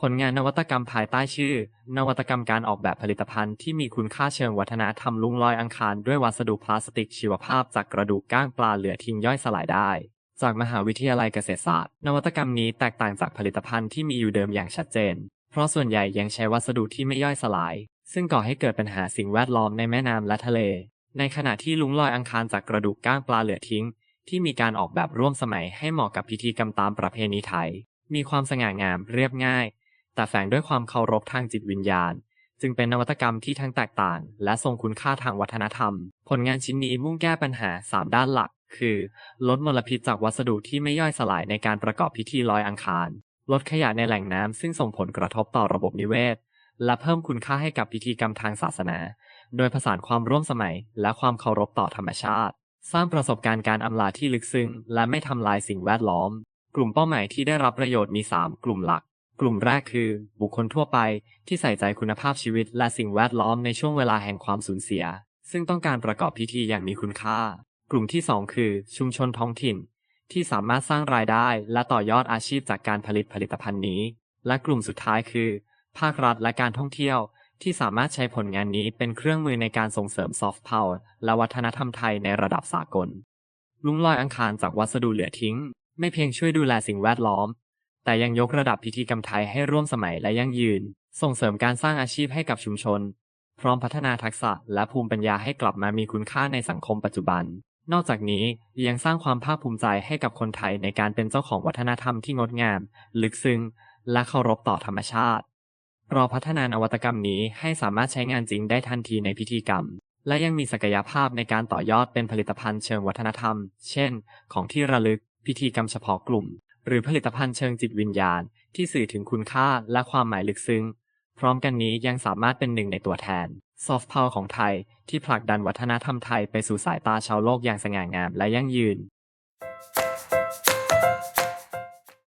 ผลงานนวัตกรรมภายใต้ชื่อ นวัตกรรมการออกแบบผลิตภัณฑ์ที่มีคุณค่าเชิงวัฒนธรรมลุงลอยอังคารด้วยวัสดุพลาสติกชีวภาพจากกระดูกก้างปลาเหลือทิ้งย่อยสลายได้ จากมหาวิทยาลัยเกษตรศาสตร์ นวัตกรรมนี้แตกต่างจากผลิตภัณฑ์ที่มีอยู่เดิมอย่างชัดเจน เพราะส่วนใหญ่ยังใช้วัสดุที่ไม่ย่อยสลาย ซึ่งก่อให้เกิดปัญหาสิ่งแวดล้อมในแม่น้ำและทะเล ในขณะที่ลุงลอยอังคารจากกระดูกก้างปลาเหลือทิ้ง ที่มีการออกแบบร่วมสมัยให้เหมาะกับพิธีกรรมตามประเพณีไทย มีความสง่างามเรียบง่าย แต่แฝงด้วยความเคารพทางจิตวิญญาณ จึงเป็นนวัตกรรมที่ทั้งแตกต่าง และทรงคุณค่าทางวัฒนธรรม ผลงานชิ้นนี้มุ่งแก้ปัญหา 3 ด้านหลัก คือ ลดมลพิษจากวัสดุที่ไม่ย่อยสลายในการประกอบพิธีลอยอังคาร ลดขยะในแหล่งน้ำซึ่งส่งผลกระทบต่อระบบนิเวศ และเพิ่มคุณค่าให้กับพิธีกรรมทางศาสนา โดยผสานความร่วมสมัย และความเคารพต่อธรรมชาติ สร้างประสบการณ์การอำลาที่ลึกซึ้งและไม่ทำลายสิ่งแวดล้อม กลุ่มเป้าหมายที่ได้รับประโยชน์มี 3 กลุ่มหลัก กลุ่มแรกคือ บุคคลทั่วไปที่ใส่ใจคุณภาพชีวิตและสิ่งแวดล้อมในช่วงเวลาแห่งความสูญเสีย ซึ่งต้องการประกอบพิธีอย่างมีคุณค่า กลุ่มที่ 2 คือ ชุมชนท้องถิ่น ที่สามารถสร้างรายได้และต่อยอดอาชีพจากการผลิตผลิตภัณฑ์นี้ และกลุ่มสุดท้ายคือ ภาครัฐและการท่องเที่ยว ที่สามารถใช้ผลงานนี้เป็นเครื่องมือในการส่งเสริมซอฟต์พาวเวอร์และวัฒนธรรมไทยในระดับสากล ลุงลอยอังคารจากวัสดุเหลือทิ้ง ไม่เพียงช่วยดูแลสิ่งแวดล้อม แต่ยังยกระดับพิธีกรรมไทยให้ร่วมสมัยและยั่งยืน ส่งเสริมการสร้างอาชีพให้กับชุมชน พร้อมพัฒนาทักษะและภูมิปัญญาให้กลับมามีคุณค่าในสังคมปัจจุบัน นอกจากนี้ยังสร้างความภาคภูมิใจให้กับคนไทยในการเป็นเจ้าของวัฒนธรรมที่งดงาม ลึกซึ้งและเคารพต่อธรรมชาติ เรอพัฒนานวัตกรรมนี้ให้สามารถใช้งานจริงได้ทันทีในพิธีกรรม และยังมีศักยภาพในการต่อยอดเป็นผลิตภัณฑ์เชิงวัฒนธรรม เช่น ของที่ระลึก พิธีกรรมเฉพาะกลุ่ม หรือผลิตภัณฑ์เชิงจิตวิญญาณ ที่สื่อถึงคุณค่าและความหมายลึกซึ้ง พร้อมกันนี้ยังสามารถเป็นหนึ่งในตัวแทนซอฟต์พาวของไทยที่ผลักดันวัฒนธรรมไทยไปสู่สายตาชาวโลกอย่างสง่างามและยั่งยืน